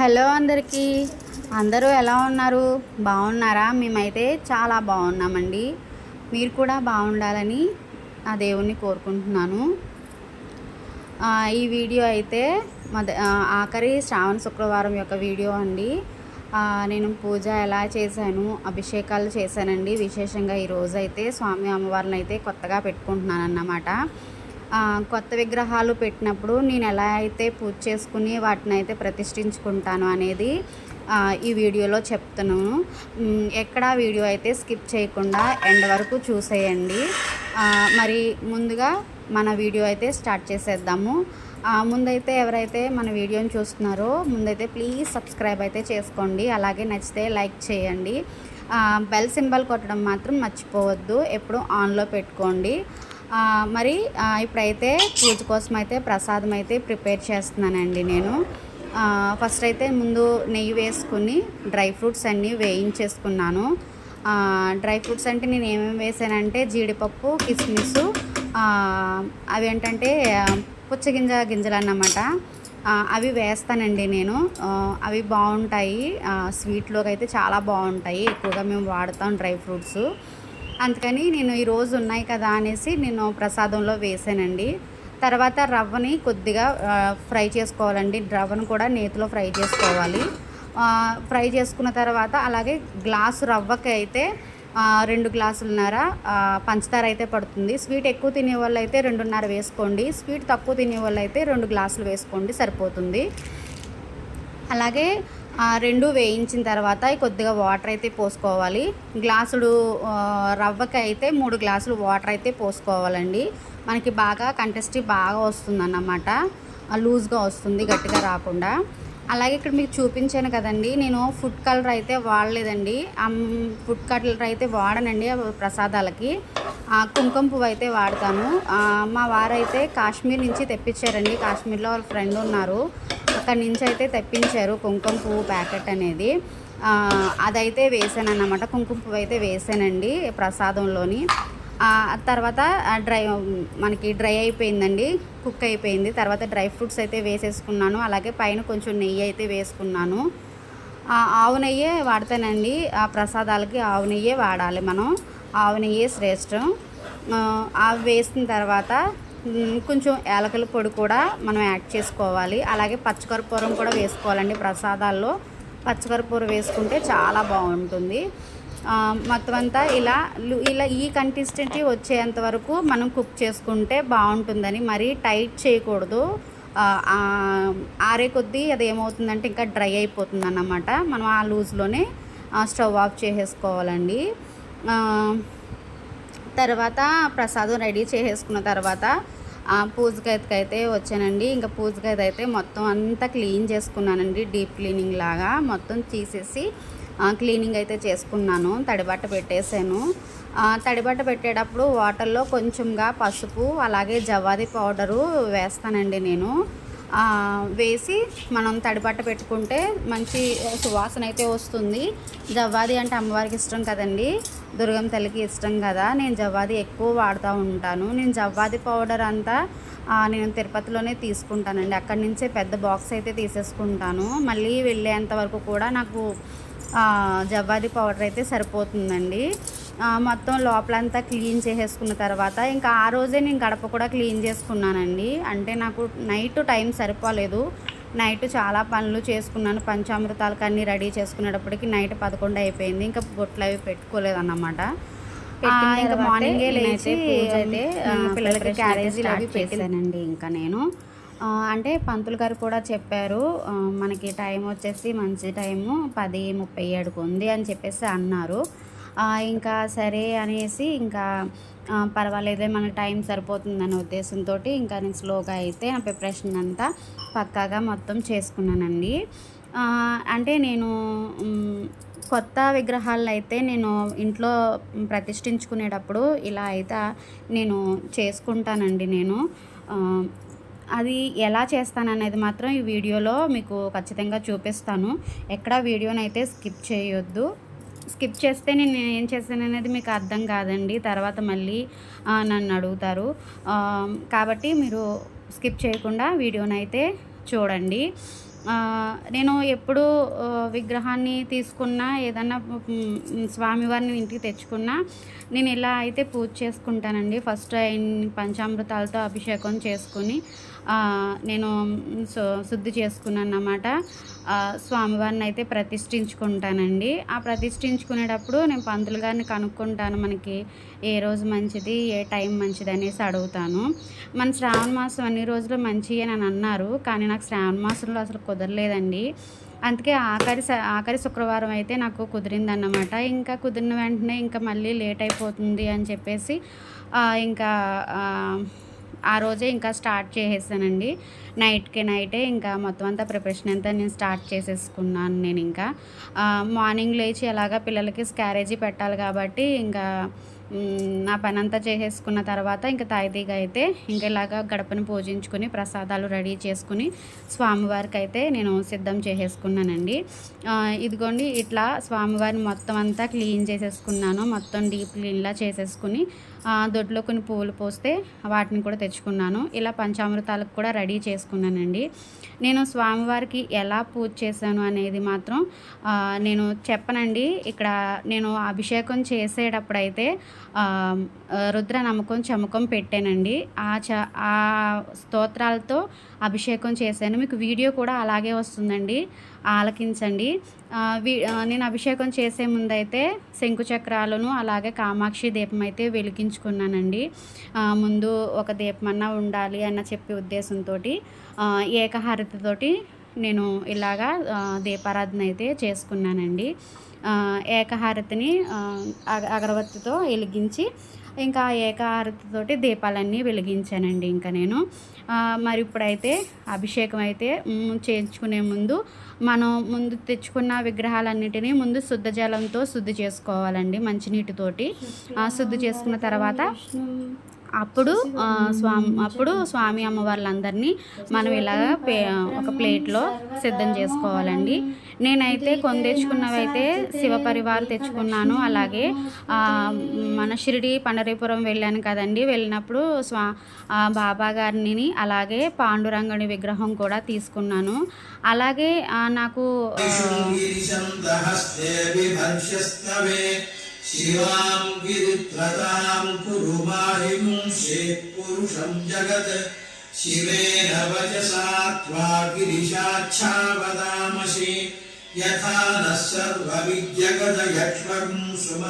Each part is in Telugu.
హలో అందరికీ. అందరూ ఎలా ఉన్నారు? బాగున్నారా? మేమైతే చాలా బాగున్నామండి. మీరు కూడా బాగుండాలని ఆ దేవుణ్ణి కోరుకుంటున్నాను. ఈ వీడియో అయితే మద ఆఖరి శ్రావణ శుక్రవారం యొక్క వీడియో అండి. నేను పూజ ఎలా చేశాను అభిషేకాలు చేశానండి. విశేషంగా ఈరోజు అయితే స్వామి అమ్మవారిని అయితే కొత్తగా పెట్టుకుంటున్నాను అన్నమాట కొత్త విగ్రహాలు పెట్టినప్పుడు నేను ఎలా అయితే పూజ చేసుకుని వాటిని అయితే ప్రతిష్ఠించుకుంటాను అనేది ఈ వీడియోలో చెప్తున్నాను ఎక్కడ వీడియో అయితే స్కిప్ చేయకుండా ఎండ్ వరకు చూసేయండి. మరి ముందుగా మన వీడియో అయితే స్టార్ట్ చేసేద్దాము. ముందైతే ఎవరైతే మన వీడియోని చూస్తున్నారో ముందైతే ప్లీజ్ సబ్స్క్రైబ్ అయితే చేసుకోండి. అలాగే నచ్చితే లైక్ చేయండి. బెల్ సింబల్ కొట్టడం మాత్రం మర్చిపోవద్దు. ఎప్పుడు ఆన్లో పెట్టుకోండి. మరి ఇప్పుడైతే పూజ కోసం అయితే ప్రసాదం అయితే ప్రిపేర్ చేస్తున్నానండి నేను. ఫస్ట్ అయితే ముందు నెయ్యి వేసుకుని డ్రై ఫ్రూట్స్ అన్నీ వేయించేసుకున్నాను. డ్రై ఫ్రూట్స్ అంటే నేను ఏమేమి వేసానంటే జీడిపప్పు కిస్మిస్ అవి ఏంటంటే పుచ్చగింజ గింజలు అన్నమాట. అవి వేస్తానండి నేను. అవి బాగుంటాయి. స్వీట్లోకి అయితే చాలా బాగుంటాయి. ఎక్కువగా మేము వాడతాం డ్రై ఫ్రూట్స్. అందుకని నేను ఈరోజు ఉన్నాయి కదా అనేసి నేను ప్రసాదంలో వేసానండి. తర్వాత రవ్వని కొద్దిగా ఫ్రై చేసుకోవాలండి. రవ్వను కూడా నేతిలో ఫ్రై చేసుకోవాలి. ఫ్రై చేసుకున్న తర్వాత అలాగే గ్లాసు రవ్వకి అయితే రెండు గ్లాసులున్నర పంచదార అయితే పడుతుంది. స్వీట్ ఎక్కువ తినే వాళ్ళు అయితే రెండున్నర వేసుకోండి. స్వీట్ తక్కువ తినే వాళ్ళు అయితే రెండు గ్లాసులు వేసుకోండి సరిపోతుంది. అలాగే రెండు వేయించిన తర్వాత కొద్దిగా వాటర్ అయితే పోసుకోవాలి. గ్లాసుడు రవ్వకైతే రవ్వకి అయితే మూడు గ్లాసులు వాటర్ అయితే పోసుకోవాలండి. మనకి బాగా కంటెస్టీ బాగా వస్తుందన్నమాట. లూజ్గా వస్తుంది గట్టిగా రాకుండా. అలాగే ఇక్కడ మీకు చూపించాను కదండి నేను ఫుడ్ కలర్ అయితే వాడలేదండి. ఫుడ్ కలర్ అయితే వాడనండి ప్రసాదాలకి. కుంకుమ పువ్వు అయితే వాడతాను. మా వారైతే కాశ్మీర్ నుంచి తెప్పించారండి. కాశ్మీర్లో వాళ్ళ ఫ్రెండ్ ఉన్నారు. అక్కడి నుంచి అయితే తెప్పించారు కుంకుమ పువ్వు ప్యాకెట్ అనేది. అదైతే వేసాను అన్నమాట కుంకుమ పువ్వు అయితే వేసానండి ప్రసాదంలోని. తర్వాత డ్రై మనకి డ్రై అయిపోయిందండి కుక్ అయిపోయింది. తర్వాత డ్రై ఫ్రూట్స్ అయితే వేసేసుకున్నాను. అలాగే పైన కొంచెం నెయ్యి అయితే వేసుకున్నాను. ఆవు నెయ్యే వాడతానండి. ఆ ప్రసాదాలకి ఆవు నెయ్యే వాడాలి మనం. ఆవు నెయ్యే శ్రేష్టం. అవి వేసిన తర్వాత కొంచెం ఏలకల పొడి కూడా మనం యాడ్ చేసుకోవాలి. అలాగే పచ్చకర్పూరం కూడా వేసుకోవాలండి ప్రసాదాల్లో. పచ్చకర్పూరం వేసుకుంటే చాలా బాగుంటుంది. మొత్తం అంతా ఇలా ఇలా ఈ కన్సిస్టెంటీ వచ్చేంత వరకు మనం కుక్ చేసుకుంటే బాగుంటుందని మరీ టైట్ చేయకూడదు. ఆరే కొద్దీ అది ఏమవుతుందంటే ఇంకా డ్రై అయిపోతుంది అన్నమాట మనం ఆ లూజ్లోనే స్టవ్ ఆఫ్ చేసేసుకోవాలండి. తర్వాత ప్రసాదం రెడీ చేసేసుకున్న తర్వాత ఆ, పూజగదికి అయితే వచ్చానండి. ఇంకా పూజగది అయితే మొత్తం అంతా క్లీన్ చేసుకున్నానండి. డీప్ క్లీనింగ్ లాగా మొత్తం తీసేసి క్లీనింగ్ అయితే చేసుకున్నాను. తడిబట్ట పెట్టేశాను. తడిబట్ట పెట్టేటప్పుడు వాటర్లో కొంచెంగా పసుపు అలాగే జవాది పౌడరు వేస్తానండి నేను. వేసి మనం తడిపట్ట పెట్టుకుంటే మంచి సువాసన అయితే వస్తుంది. జవ్వాది అంటే అమ్మవారికి ఇష్టం కదండి. దుర్గం తల్లికి ఇష్టం కదా. నేను జవ్వాది ఎక్కువ వాడుతూ ఉంటాను. నేను జవ్వాది పౌడర్ అంతా నేను తిరుపతిలోనే తీసుకుంటానండి. అక్కడి నుంచే పెద్ద బాక్స్ అయితే తీసేసుకుంటాను. మళ్ళీ వెళ్ళేంత వరకు కూడా నాకు జవ్వాది పౌడర్ అయితే సరిపోతుందండి. మొత్తం లోపలంతా క్లీన్ చేసేసుకున్న తర్వాత ఇంకా ఆ రోజే నేను గడప కూడా క్లీన్ చేసుకున్నానండి. అంటే నాకు నైట్ టైం సరిపోలేదు. నైట్ చాలా పనులు చేసుకున్నాను. పంచామృతాలకు అన్నీ రెడీ చేసుకునేటప్పటికి నైట్ పదకొండు అయిపోయింది. ఇంకా బొట్లు అవి పెట్టుకోలేదు అన్నమాట ఇంకా మార్నింగే లేచి అయితే, పిల్లలకి క్యారేజీలు అవి. పెట్టానండి ఇంకా నేను. అంటే పంతులు గారు కూడా చెప్పారు మనకి టైం వచ్చేసి మంచి టైము పది ముప్పై ఏడుకు ఉంది అని చెప్పేసి అన్నారు. ఇంకా సరే అనేసి ఇంకా పర్వాలేదే మనకి టైం సరిపోతుందనే ఉద్దేశంతో ఇంకా నేను స్లోగా అయితే నా ప్రిపరేషన్ అంతా పక్కాగా మొత్తం చేసుకున్నానండి. అంటే నేను కొత్త విగ్రహాలను అయితే నేను ఇంట్లో ప్రతిష్ఠించుకునేటప్పుడు ఇలా అయితే నేను చేసుకుంటానండి నేను. అది ఎలా చేస్తాననేది మాత్రం ఈ వీడియోలో మీకు ఖచ్చితంగా చూపిస్తాను. ఎక్కడ వీడియోనైతే అయితే స్కిప్ చేయొద్దు. స్కిప్ చేస్తే నేను ఏం చేశాను అనేది మీకు అర్థం కాదండి. తర్వాత మళ్ళీ నన్ను అడుగుతారు. కాబట్టి మీరు స్కిప్ చేయకుండా వీడియోని అయితే చూడండి నేను ఎప్పుడు విగ్రహాన్ని తీసుకున్నా ఏదన్నా స్వామివారిని ఇంటికి తెచ్చుకున్నా నేను ఇలా అయితే పూజ చేసుకుంటానండి ఫస్ట్ ఆయన పంచామృతాలతో అభిషేకం చేసుకుని నేను సు శుద్ధి చేసుకున్నాను అన్నమాట స్వామివారిని అయితే ప్రతిష్ఠించుకుంటానండి. ఆ ప్రతిష్ఠించుకునేటప్పుడు నేను పంతులు గారిని కనుక్కుంటాను మనకి ఏ రోజు మంచిది ఏ టైం మంచిది అనేసి అడుగుతాను. మన శ్రావణ మాసం అన్ని రోజులు మంచి అని అన్నారు కానీ నాకు శ్రావణ మాసంలో అసలు కుదరలేదండి. అందుకే ఆఖరి స- ఆఖరి శుక్రవారం అయితే నాకు కుదిరిందన్నమాట. ఇంకా కుదిరిన వెంటనే ఇంకా మళ్ళీ లేట్ అయిపోతుంది అని చెప్పేసి ఇంకా ఆ, రోజే ఇంకా స్టార్ట్ చేసేసానండి. నైట్కి నైటే ఇంకా మొత్తం అంతా ప్రిపరేషన్ అంతా నేను స్టార్ట్ చేసేసుకున్నాను నేను ఇంకా. మార్నింగ్ లేచి అలాగా పిల్లలకి స్క్యారేజీ పెట్టాలి కాబట్టి ఇంకా నా పని అంతా చేసేసుకున్న తర్వాత ఇంకా తాయిదీగా అయితే ఇంకా ఇలాగా గడపను పూజించుకుని ప్రసాదాలు రెడీ చేసుకుని స్వామివారికి అయితే నేను సిద్ధం చేసేసుకున్నానండి. ఇదిగోండి ఇట్లా స్వామివారిని మొత్తం అంతా క్లీన్ చేసేసుకున్నాను. మొత్తం డీప్ క్లీన్లా చేసేసుకుని దొడ్లో కొన్ని పువ్వులు పోస్తే వాటిని కూడా తెచ్చుకున్నాను. ఇలా పంచామృతాలకు కూడా రెడీ చేసుకున్నానండి. నేను స్వామివారికి ఎలా పూజ చేశాను అనేది మాత్రం నేను చెప్పనండి. ఇక్కడ నేను అభిషేకం చేసేటప్పుడైతే రుద్ర నమ్మకం చమకం పెట్టానండి. ఆ చ ఆ స్తోత్రాలతో అభిషేకం చేశాను. మీకు వీడియో కూడా అలాగే వస్తుందండి. ఆలకించండి. వి- నేను అభిషేకం చేసే ముందైతే శంకుచక్రాలను అలాగే కామాక్షి దీపం అయితే వెలిగించుకున్నానండి. ముందు ఒక దీపమన్నా ఉండాలి అన్న చెప్పే ఉద్దేశంతో ఏకహారతితోటి నేను ఇలాగా దీపారాధన అయితే చేసుకున్నానండి. ఏకహారతిని అగ- అగరబత్తితో వెలిగించి ఇంకా ఏకారతితోటి దీపాలన్నీ వెలిగించానండి ఇంకా నేను. మరి ఇప్పుడైతే అభిషేకం అయితే చేయించుకునే ముందు మనం ముందు తెచ్చుకున్న విగ్రహాలన్నిటినీ ముందు శుద్ధ జలంతో శుద్ధి చేసుకోవాలండి మంచినీటితోటి. శుద్ధి చేసుకున్న తర్వాత అప్పుడు స్వామి అప్పుడు స్వామి అమ్మవార్లందరినీ మనం ఇలా ఒక ప్లేట్లో సిద్ధం చేసుకోవాలండి. నేనైతే కొని తెచ్చుకున్నవి అయితే శివపరివారు తెచ్చుకున్నాను. అలాగే మన షిరిడి పండరీపురం వెళ్ళాను కదండి. వెళ్ళినప్పుడు స్వా బాబా గారిని అలాగే పాండురంగుని విగ్రహం కూడా తీసుకున్నాను. అలాగే నాకు शिवां गिरित्रतां कुरु माहिमुंसेत् पुरुषं जगत् शिवेन वचसा त्वा गिरिशाच्छा वदामसि यथा नः सर्वविद्यगदयक्ष्मं सुम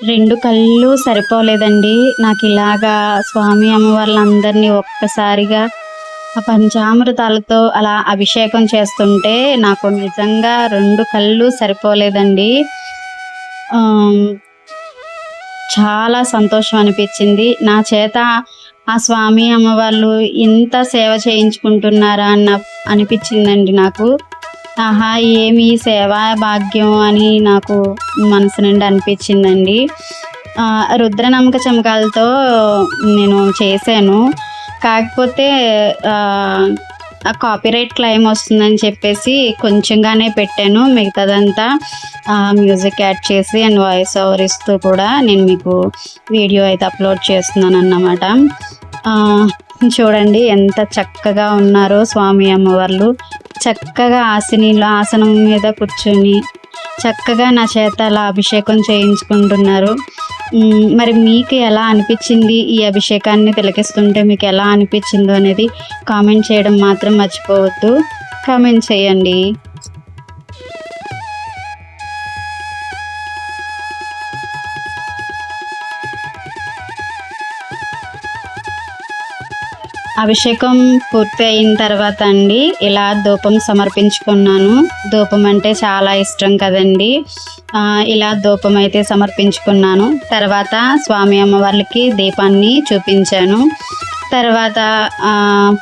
రెండు కళ్ళు సరిపోలేదండి. నాకు ఇలాగా స్వామి అమ్మవార్లందరినీ ఒక్కసారిగా ఆ పంచామృతాలతో అలా అభిషేకం చేస్తుంటే నాకు నిజంగా రెండు కళ్ళు సరిపోలేదండి. చాలా సంతోషం అనిపించింది. నా చేత ఆ స్వామి అమ్మవార్లు ఇంత సేవ చేయించుకుంటున్నారా అన్న అనిపించిందండి నాకు. ఆహా ఏమి సేవా భాగ్యం అని నాకు మనసు నుండి అనిపించిందండి. రుద్రనమ్మక చమకాలతో నేను చేశాను. కాకపోతే ఆ, కాపీరైట్ క్లెయిమ్ వస్తుందని చెప్పేసి కొంచెంగానే పెట్టాను. మిగతాదంతా మ్యూజిక్ యాడ్ చేసి అండ్ వాయిస్ ఓవర్ ఇస్తూ కూడా నేను మీకు వీడియో అయితే అప్లోడ్ చేస్తున్నాను అన్నమాట చూడండి ఎంత చక్కగా ఉన్నారో స్వామి అమ్మవార్లు. చక్కగా ఆసనీలో ఆసనం మీద కూర్చొని చక్కగా నా చేత అలా అభిషేకం చేయించుకుంటున్నారు. మరి మీకు ఎలా అనిపించింది ఈ అభిషేకాన్ని తిలకిస్తుంటే? మీకు ఎలా అనిపించిందో అనేది కామెంట్ చేయడం మాత్రం మర్చిపోవద్దు. కామెంట్ చేయండి. అభిషేకం పూర్తి అయిన తర్వాత అండి ఇలా ధూపం సమర్పించుకున్నాను. ధూపం అంటే చాలా ఇష్టం కదండి. ఇలా ధూపం అయితే సమర్పించుకున్నాను. తర్వాత స్వామి అమ్మవార్లకి దీపాన్ని చూపించాను. తర్వాత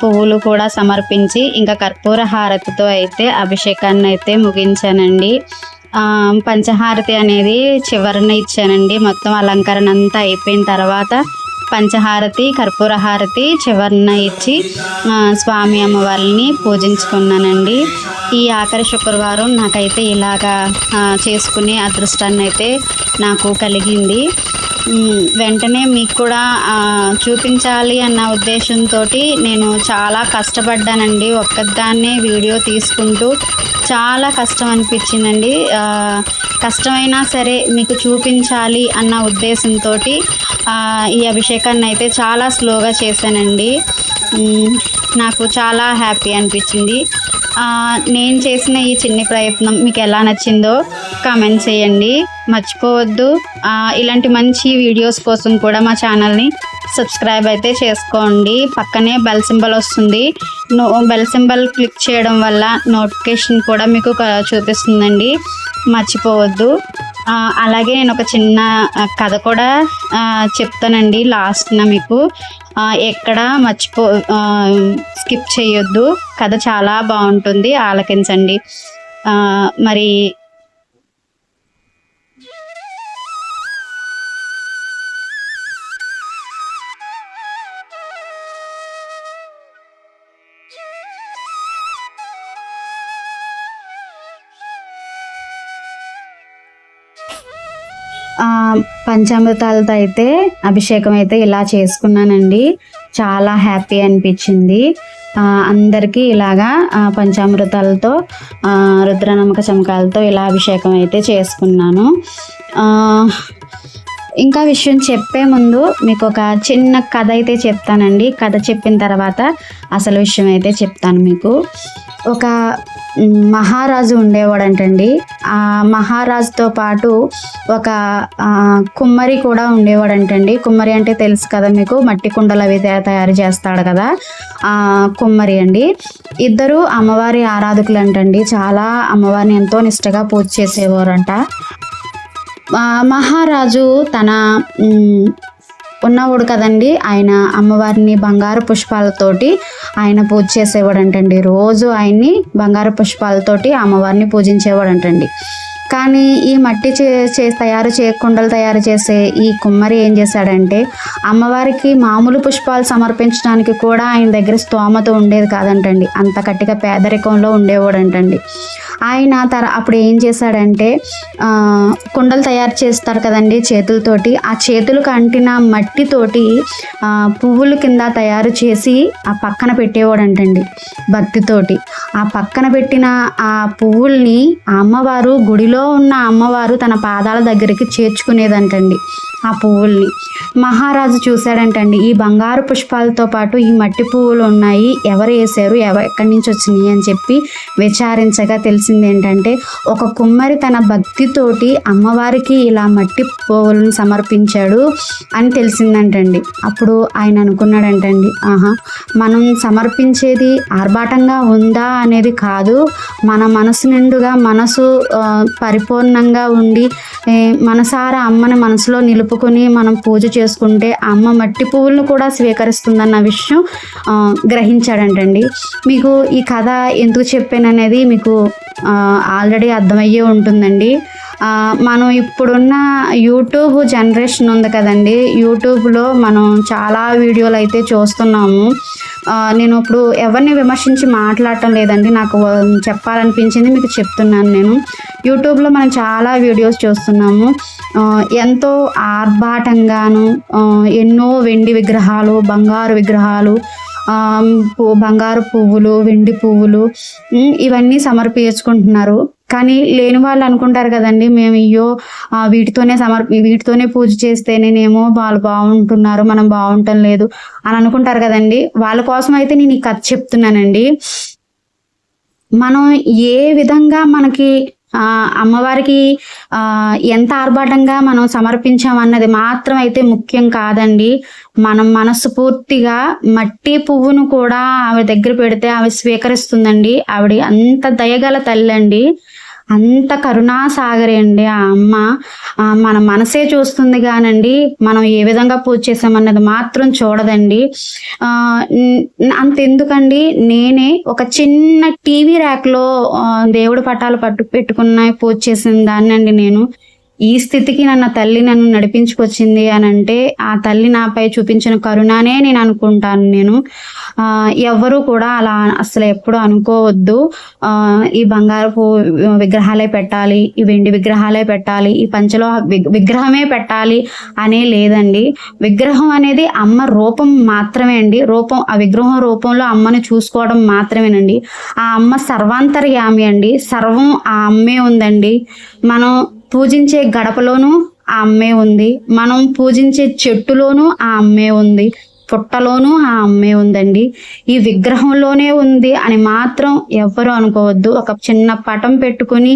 పువ్వులు కూడా సమర్పించి ఇంకా కర్పూర హారతితో అయితే అభిషేకాన్ని అయితే ముగించానండి. పంచహారతి అనేది చివరిన ఇచ్చానండి. మొత్తం అలంకరణ అంతా అయిపోయిన తర్వాత పంచహారతి కర్పూర హారతి చివరన ఇచ్చి స్వామి అమ్మవారిని పూజించుకున్నానండి. ఈ ఆఖరి శుక్రవారం నాకైతే ఇలాగా చేసుకునే అదృష్టాన్ని అయితే నాకు కలిగింది. వెంటనే మీకు కూడా చూపించాలి అన్న ఉద్దేశంతో నేను చాలా కష్టపడ్డానండి. ఒక్కదాన్నే వీడియో తీసుకుంటూ చాలా కష్టం అనిపించిందండి. కష్టమైనా సరే మీకు చూపించాలి అన్న ఉద్దేశంతో ఈ అభిషేకాన్ని అయితే చాలా స్లోగా చేశానండి. నాకు చాలా హ్యాపీ అనిపించింది. నేను చేసిన ఈ చిన్ని ప్రయత్నం మీకు ఎలా నచ్చిందో కామెంట్ చేయండి. మర్చిపోవద్దు. ఇలాంటి మంచి వీడియోస్ కోసం కూడా మా ఛానల్ని సబ్స్క్రైబ్ అయితే చేసుకోండి. పక్కనే బెల్ సింబల్ వస్తుంది. నో బెల్ సింబల్ క్లిక్ చేయడం వల్ల నోటిఫికేషన్ కూడా మీకు చూపిస్తుందండి. మర్చిపోవద్దు. అలాగే నేను ఒక చిన్న కథ కూడా చెప్తానండి లాస్ట్న మీకు. ఎక్కడ మర్చిపో స్కిప్ చేయొద్దు. కథ చాలా బాగుంటుంది. ఆలకించండి. మరి పంచామృతాలతో అయితే అభిషేకం అయితే ఇలా చేసుకున్నానండి. చాలా హ్యాపీ అనిపించింది. అందరికీ ఇలాగా ఆ, పంచామృతాలతో రుద్రనమ్మక చమకాలతో ఇలా అభిషేకం అయితే చేసుకున్నాను ఇంకా విషయం చెప్పే ముందు మీకు ఒక చిన్న కథ అయితే చెప్తానండి. కథ చెప్పిన తర్వాత అసలు విషయం అయితే చెప్తాను మీకు. ఒక మహారాజు ఉండేవాడంటండి. ఆ మహారాజుతో పాటు ఒక కుమ్మరి కూడా ఉండేవాడంటండి. కుమ్మరి అంటే తెలుసు కదా మీకు మట్టి కుండలు అవి తయారు చేస్తాడు కదా ఆ కుమ్మరి అండి. ఇద్దరు అమ్మవారి ఆరాధకులు అంటండి చాలా అమ్మవారిని ఎంతో నిష్టగా పూజ చేసేవారంట. మహారాజు తన ఉన్నవాడు కదండి. ఆయన అమ్మవారిని బంగారు పుష్పాలతోటి ఆయన పూజ చేసేవాడంటండి. రోజు ఆయన్ని బంగారు పుష్పాలతోటి అమ్మవారిని పూజించేవాడంటండి. కానీ ఈ మట్టి చే చే తయారు చే కుండలు తయారు చేసే ఈ కుమ్మరి ఏం చేశాడంటే అమ్మవారికి మామూలు పుష్పాలు సమర్పించడానికి కూడా ఆయన దగ్గర స్తోమత ఉండేది కాదంటండి. అంత కట్టిగా పేదరికంలో ఉండేవాడంటండి. ఆయన తర అప్పుడు ఏం చేశాడంటే కుండలు తయారు చేస్తారు కదండి చేతులతోటి. ఆ చేతులకు అంటిన మట్టితోటి పువ్వుల కింద తయారు చేసి ఆ పక్కన పెట్టేవాడంటండి భక్తితోటి ఆ పక్కన పెట్టిన ఆ పువ్వుల్ని అమ్మవారు గుడిలో ఉన్న అమ్మవారు తన పాదాల దగ్గరికి చేర్చుకునేదంటండి. ఆ పువ్వుల్ని. మహారాజు చూశాడంటండి ఈ బంగారు పుష్పాలతో పాటు ఈ మట్టి పువ్వులు ఉన్నాయి ఎవరు వేసారు ఎవ ఎక్కడి నుంచి వచ్చినాయి అని చెప్పి విచారించగా తెలిసింది ఏంటంటే ఒక కుమ్మరి తన భక్తితోటి అమ్మవారికి ఇలా మట్టి పువ్వులను సమర్పించాడు అని తెలిసిందంటండి. అప్పుడు ఆయన అనుకున్నాడంటండి ఆహా మనం సమర్పించేది ఆర్భాటంగా ఉందా అనేది కాదు మన మనసు నిండుగా మనసు పరిపూర్ణంగా ఉండి మనసారా అమ్మని మనసులో కలుపుకొని మనం పూజ చేసుకుంటే అమ్మ మట్టి పువ్వులను కూడా స్వీకరిస్తుందన్న విషయం గ్రహించాడంటండి. మీకు ఈ కథ ఎందుకు చెప్పాననేది మీకు ఆల్రెడీ అర్థమయ్యే ఉంటుందండి. మనం ఇప్పుడున్న యూట్యూబ్ జనరేషన్ ఉంది కదండి. యూట్యూబ్లో మనం చాలా వీడియోలు అయితే చూస్తున్నాము నేను ఇప్పుడు ఎవరిని విమర్శించి మాట్లాడటం లేదండి. నాకు చెప్పాలనిపించింది మీకు చెప్తున్నాను నేను. యూట్యూబ్లో మనం చాలా వీడియోస్ చూస్తున్నాము. ఎంతో ఆర్భాటంగాను ఎన్నో వెండి విగ్రహాలు బంగారు విగ్రహాలు బంగారు పువ్వులు వెండి పువ్వులు ఇవన్నీ సమర్పించుకుంటున్నారు. కానీ లేని వాళ్ళు అనుకుంటారు కదండి మేము అయ్యో వీటితోనే సమర్ వీటితోనే పూజ చేస్తేనేమో వాళ్ళు బాగుంటున్నారు మనం బాగుంటం లేదు అని అనుకుంటారు కదండి. వాళ్ళ కోసం అయితే నేను ఈ కథ చెప్తున్నానండి. మనం ఏ విధంగా మనకి అమ్మవారికి ఎంత ఆర్భాటంగా మనం సమర్పించామన్నది మాత్రం అయితే ముఖ్యం కాదండి. మనం మనస్ఫూర్తిగా మట్టి పువ్వును కూడా ఆవిడ దగ్గర పెడితే ఆవిడ స్వీకరిస్తుందండి. ఆవిడ అంత దయగల తల్లి అండి అంత కరుణాసాగరే అండి ఆ అమ్మ. మన మనసే చూస్తుంది కానండి మనం ఏ విధంగా పూజ చేసామన్నది మాత్రం చూడదండి. అంతెందుకండి నేనే ఒక చిన్న టీవీ ర్యాక్లో దేవుడు దేవుడి పటాలు పట్టు పెట్టుకున్న పూజ చేసిన దాన్ని అండి నేను. ఈ స్థితికి నన్న తల్లి నన్ను నడిపించుకొచ్చింది అని అంటే ఆ తల్లి నాపై చూపించిన కరుణనే నేను అనుకుంటాను. నేను ఎవ్వరూ కూడా అలా అసలు ఎప్పుడు అనుకోవద్దు. ఈ బంగారపు విగ్రహాలే పెట్టాలి ఈ వెండి విగ్రహాలే పెట్టాలి ఈ పంచలో విగ్రహమే పెట్టాలి అనే లేదండి. విగ్రహం అనేది అమ్మ రూపం మాత్రమే అండి. రూపం ఆ విగ్రహం రూపంలో అమ్మని చూసుకోవడం మాత్రమేనండి. ఆ అమ్మ సర్వాంతర్యామి అండి. సర్వం ఆ అమ్మే ఉందండి. మనం పూజించే గడపలోనూ ఆ అమ్మే ఉంది. మనం పూజించే చెట్టులోనూ ఆ అమ్మే ఉంది. పుట్టలోనూ ఆ అమ్మే ఉందండి. ఈ విగ్రహంలోనే ఉంది అని మాత్రం ఎవ్వరూ అనుకోవద్దు. ఒక చిన్న పటం పెట్టుకుని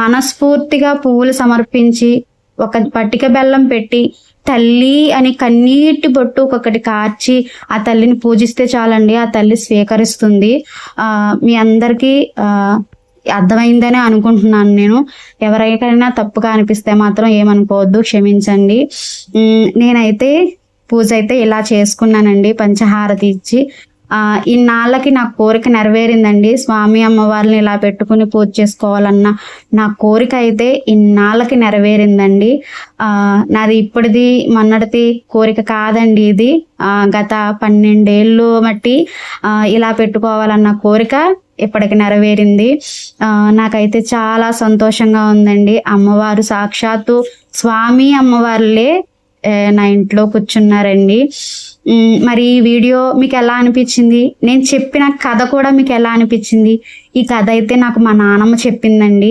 మనస్ఫూర్తిగా పువ్వులు సమర్పించి ఒక పట్టిక బెల్లం పెట్టి తల్లి అని కన్నీటి బొట్టు ఒక్కొక్కటి కార్చి ఆ తల్లిని పూజిస్తే చాలండి ఆ తల్లి స్వీకరిస్తుంది. మీ అందరికీ అర్థమైందనే అనుకుంటున్నాను నేను. ఎవరికైనా తప్పుగా అనిపిస్తే మాత్రం ఏమనుకోవద్దు క్షమించండి. నేనైతే పూజ అయితే ఇలా చేసుకున్నానండి పంచహారతి ఇచ్చి. ఆ, ఇన్నాళ్ళకి నా కోరిక నెరవేరిందండి. స్వామి అమ్మవారిని ఇలా పెట్టుకుని పూజ చేసుకోవాలన్న నా కోరిక అయితే ఇన్నాళ్ళకి నెరవేరిందండి. ఆ, నాది ఇప్పటిది మొన్నటిది కోరిక కాదండి ఇది. ఆ, గత పన్నెండేళ్ళు మట్టి ఆ, ఇలా పెట్టుకోవాలన్న కోరిక ఇప్పటికి నెరవేరింది. నాకైతే చాలా సంతోషంగా ఉందండి. అమ్మవారు సాక్షాత్తు స్వామి అమ్మవారులే నా ఇంట్లో కూర్చున్నారండి. మరి ఈ వీడియో మీకు ఎలా అనిపించింది? నేను చెప్పిన కథ కూడా మీకు ఎలా అనిపించింది? ఈ కథ అయితే నాకు మా నాన్నమ్మ చెప్పిందండి.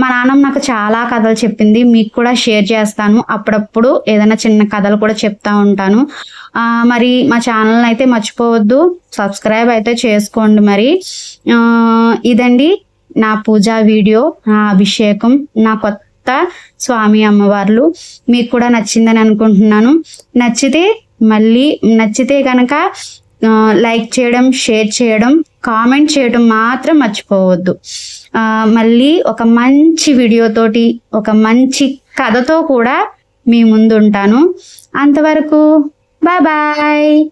మా నాన్నమ్మ నాకు చాలా కథలు చెప్పింది. మీకు కూడా షేర్ చేస్తాను. అప్పుడప్పుడు ఏదైనా చిన్న కథలు కూడా చెప్తా ఉంటాను. మరి మా ఛానల్ని అయితే మర్చిపోవద్దు. సబ్స్క్రైబ్ అయితే చేసుకోండి మరి. ఇదండి నా పూజా వీడియో నా అభిషేకం నా కొత్త స్వామి అమ్మవార్లు. మీకు కూడా నచ్చిందని అనుకుంటున్నాను. నచ్చితే మళ్ళీ నచ్చితే కనుక లైక్ చేయడం షేర్ చేయడం కామెంట్ చేయడం మాత్రం మర్చిపోవద్దు. మళ్ళీ ఒక మంచి వీడియోతోటి ఒక మంచి కథతో కూడా మీ ముందు ఉంటాను అంతవరకు Bye-bye.